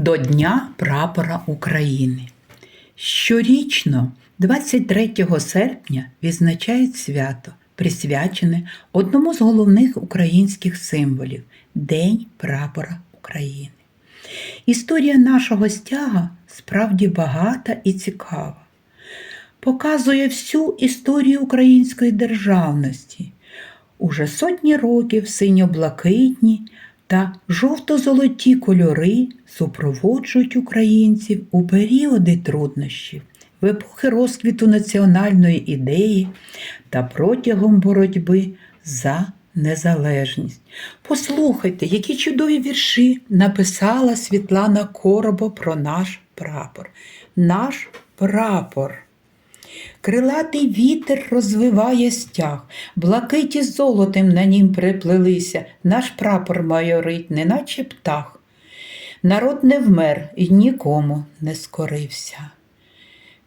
до Дня прапора України. Щорічно, 23 серпня, відзначають свято, присвячене одному з головних українських символів День прапора України. Історія нашого стяга справді багата і цікава. Показує всю історію української державності. Уже сотні років синьо-блакитні та жовто-золоті кольори супроводжують українців у періоди труднощів, в епохи розквіту національної ідеї та протягом боротьби за незалежність. Послухайте, які чудові вірші написала Світлана Коробо про наш прапор. Наш прапор. Крилатий вітер розвиває стяг, блакиті золотим на нім приплелися, наш прапор майорить, неначе птах. Народ не вмер і нікому не скорився.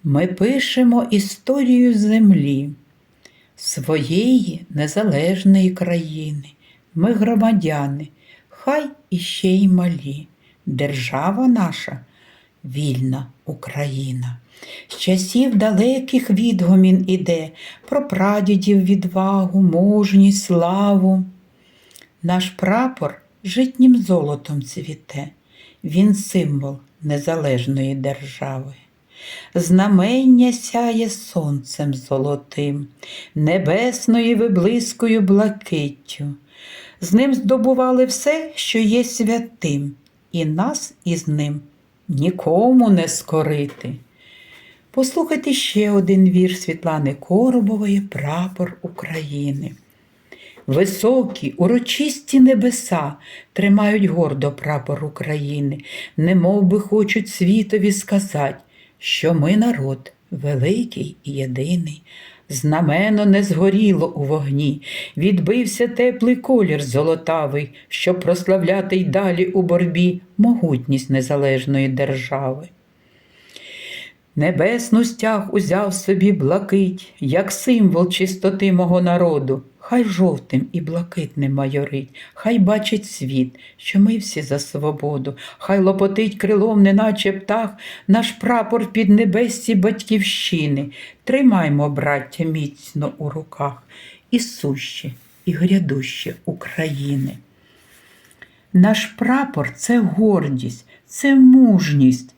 Ми пишемо історію землі, своєї незалежної країни. Ми громадяни, хай іще й малі. Держава наша вільна Україна. З часів далеких відгомін іде про прадідів відвагу, мужність, славу. Наш прапор житнім золотом цвіте, він символ незалежної держави. Знамення сяє сонцем золотим, небесною виблискою блакиттю. З ним здобували все, що є святим, і нас із ним нікому не скорити. Послухайте ще один вірш Світлани Коробової Прапор України. Високі, урочисті небеса тримають гордо прапор України, немов би хочуть світові сказати, що ми народ великий і єдиний. Знамено не згоріло у вогні, відбився теплий колір золотавий, щоб прославляти й далі у борбі могутність незалежної держави. Небесну стяг узяв собі блакить, як символ чистоти мого народу. Хай жовтим і блакитним майорить, хай бачить світ, що ми всі за свободу, хай лопотить крилом, неначе птах, наш прапор під небесці батьківщини. Тримаймо, браття, міцно у руках і суще, і грядуще України. Наш прапор це гордість, це мужність,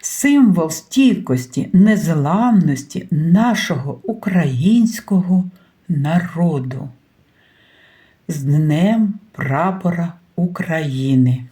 символ стійкості, незламності нашого українського народу. З Днем Прапора України.